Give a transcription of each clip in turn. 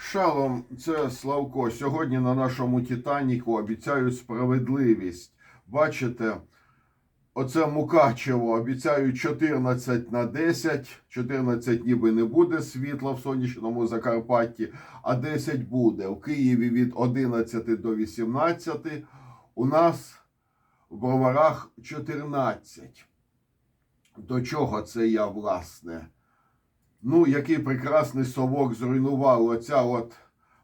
Шалом, це Славко. Сьогодні на нашому Титаніку обіцяють справедливість. Бачите, оце Мукачево обіцяють 14 на 10. 14 ніби не буде світла в сонячному Закарпатті, а 10 буде. У Києві від 11 до 18. У нас в Броварах 14. До чого це я, власне? Ну, який прекрасний совок зруйнував оця от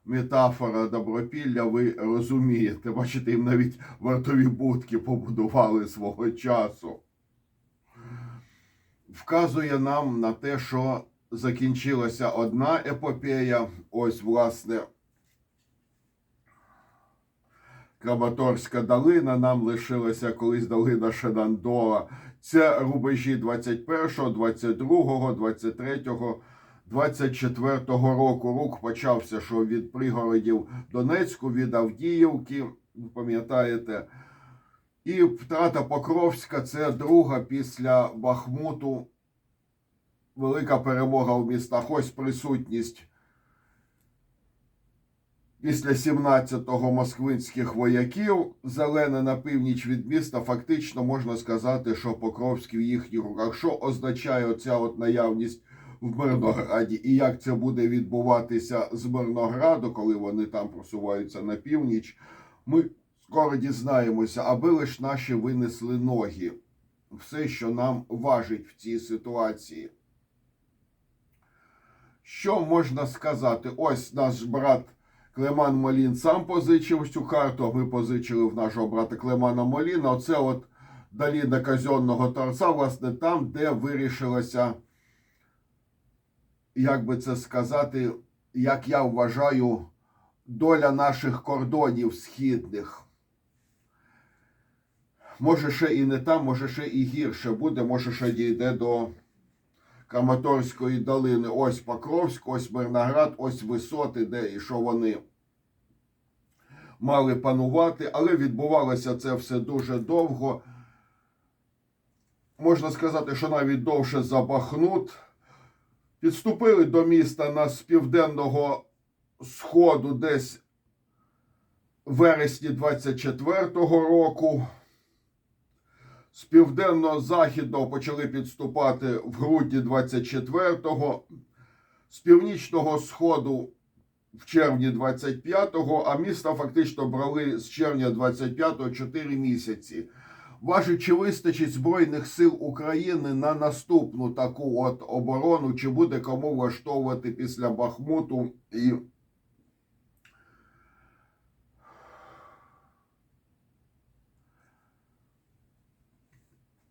метафора добропілля, ви розумієте. Бачите, їм навіть вартові будки побудували свого часу. Вказує нам на те, що закінчилася одна епопея. Ось, власне, Краматорська долина, нам лишилася колись долина Шенандора. Це рубежі 21, 22, 23, 24 року. Рух почався, що від пригородів Донецьку, від Авдіївки, пам'ятаєте. І втрата Покровська це друга після Бахмуту. Велика перемога в містах. Ось присутність після 17-го москвинських вояків, зелене на північ від міста, фактично можна сказати, що Покровський в їхніх руках. Що означає оця от наявність в Мирнограді, і як це буде відбуватися з Мирнограду, коли вони там просуваються на північ, ми скоро дізнаємося, аби лиш наші винесли ноги. Все, що нам важить в цій ситуації. Що можна сказати? Ось наш брат Клеман Молін сам позичив цю карту, а ми позичили в нашого брата Клемана Моліна. Оце от доліна казенного торця, власне, там, де вирішилася, як би це сказати, як я вважаю, доля наших кордонів східних. Може, ще і не там, може, ще і гірше буде, може, ще дійде до Краматорської долини. Ось Покровськ, ось Мирноград, ось висоти, де і що вони мали панувати, але відбувалося це все дуже довго. Можна сказати, що навіть довше за Бахнут. Підступили до міста на з південного сходу десь вересні 24-го року. З південно-західного почали підступати в грудні 24-го, з північного сходу в червні 25-го, а міста фактично брали з червня 25-го 4 місяці. Важить, чи вистачить Збройних сил України на наступну таку от оборону, чи буде кому влаштовувати після Бахмуту і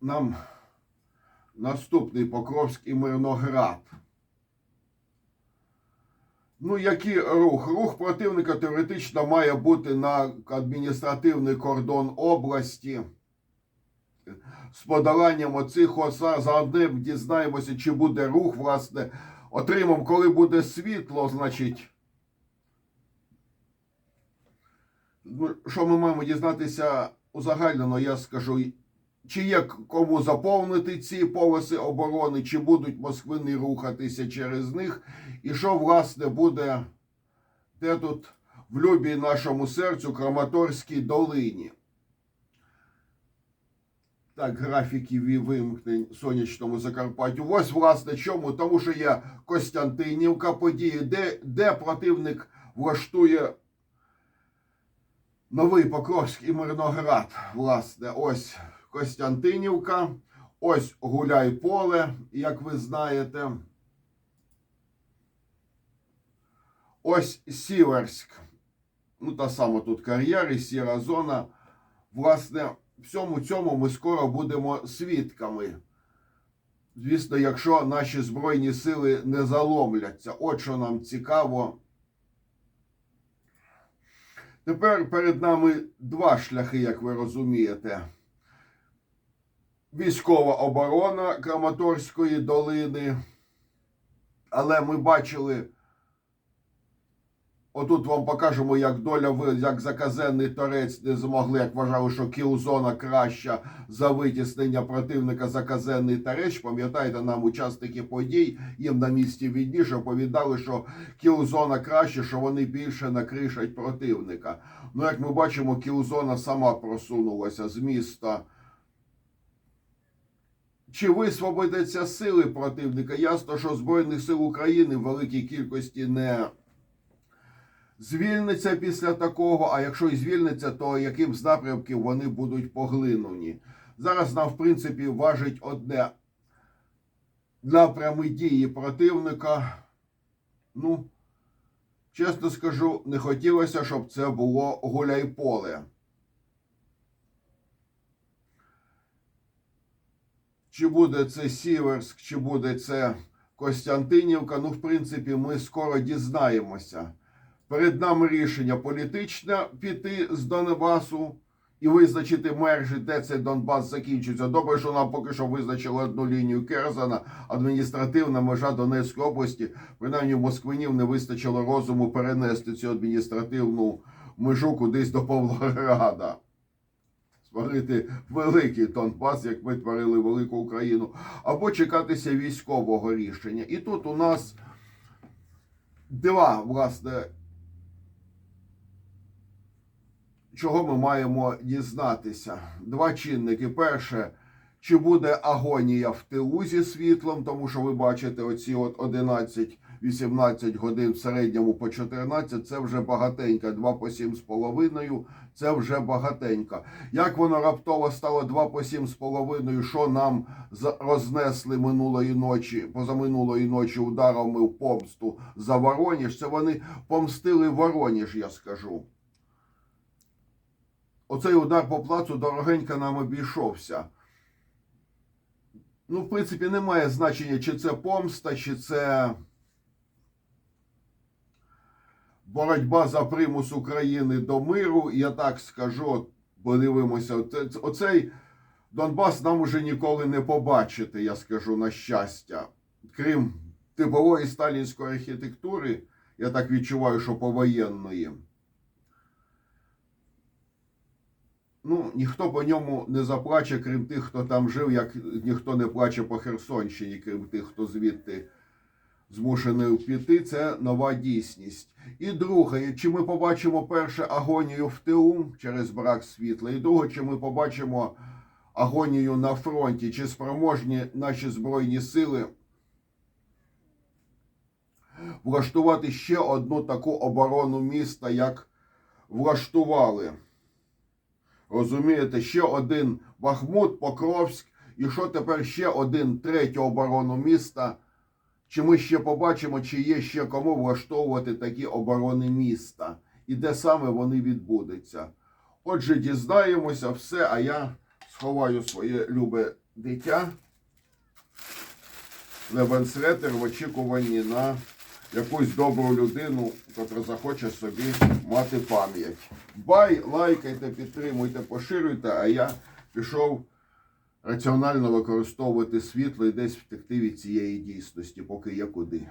нам наступний Покровськ і Мирноград. Ну, який рух? Рух противника теоретично має бути на адміністративний кордон області. З подоланням оцих оса за одним дізнаємося, чи буде рух, власне. Отримаємо, коли буде світло, значить. Ну, що ми маємо дізнатися узагальнено, я скажу, чи є кому заповнити ці полоси оборони, чи будуть москвини рухатися через них, і що, власне, буде де тут в любій нашому серцю Краматорській долині. Так, графіки вимкнень сонячному Закарпаттю. Ось, власне, чому? Тому що є Костянтинівка події, де, де противник влаштує Новий Покровськ і Мирноград. Власне, ось Костянтинівка, ось Гуляйполе, як ви знаєте. Ось Сіверськ. Ну, та сама тут кар'єри, сіра зона. Власне, всьому цьому ми скоро будемо свідками. Звісно, якщо наші Збройні сили не заломляться. От що нам цікаво. Тепер перед нами два шляхи, як ви розумієте. Військова оборона Краматорської долини. Але ми бачили Отут вам покажемо, як доля як заказенний торець не змогли, як вважали, що кілзона краща за витіснення противника заказенний торець. Пам'ятаєте, нам учасники подій їм на місці відніше оповідали, що кілзона краще, що вони більше накришать противника. Ну, як ми бачимо, кілзона сама просунулася з міста. Чи висвободяться сили противника? Ясно, що Збройних сил України в великій кількості не звільниться після такого, а якщо і звільниться, то яким з напрямків вони будуть поглинені. Зараз нам, в принципі, важить одне напрями дії противника. Ну, чесно скажу, не хотілося, щоб це було гуляй-поле. Чи буде це Сіверськ, чи буде це Костянтинівка, ну, в принципі, ми скоро дізнаємося. Перед нами рішення політичне піти з Донбасу і визначити межі, де цей Донбас закінчиться. Добре, що нам поки що визначили одну лінію Керзана, адміністративна межа Донецької області. Принаймні Москвинів не вистачило розуму перенести цю адміністративну межу кудись до Павлограда. Створити великий Донбас, як ми творили велику Україну, або чекатися військового рішення. І тут у нас два, власне, чого ми маємо дізнатися? Два чинники. Перше, чи буде агонія в тилу зі світлом, тому що ви бачите оці от 11-18 годин в середньому по 14, це вже багатенько, 2 по 7 з половиною, це вже багатенько. Як воно раптово стало 2 по 7 з половиною, що нам рознесли минулої ночі, позаминулої ночі ударами в помсту за Вороніж, це вони помстили Вороніж, я скажу. Оцей удар по плацу дорогенько нам обійшовся. Ну, в принципі, немає значення, чи це помста, чи це боротьба за примус України до миру. Я так скажу, подивимося, оцей Донбас нам уже ніколи не побачити, я скажу на щастя. Крім типової сталінської архітектури, я так відчуваю, що повоєнної. Ну, ніхто по ньому не заплаче, крім тих, хто там жив, як ніхто не плаче по Херсонщині, крім тих, хто звідти змушений піти. Це нова дійсність. І друге, чи ми побачимо перше агонію в тилу через брак світла, і друге, чи ми побачимо агонію на фронті, чи спроможні наші збройні сили влаштувати ще одну таку оборону міста, як влаштували. Розумієте, ще один Бахмут, Покровськ, і що тепер ще один третю оборону міста. Чи ми ще побачимо, чи є ще кому влаштовувати такі оборони міста, і де саме вони відбудуться. Отже, дізнаємося все, а я сховаю своє любе дитя Левенсретер в очікуванні на якусь добру людину, яка захоче собі мати пам'ять. Бай, лайкайте, підтримуйте, поширюйте, а я пішов раціонально використовувати світло і десь втекти від цієї дійсності, поки є куди.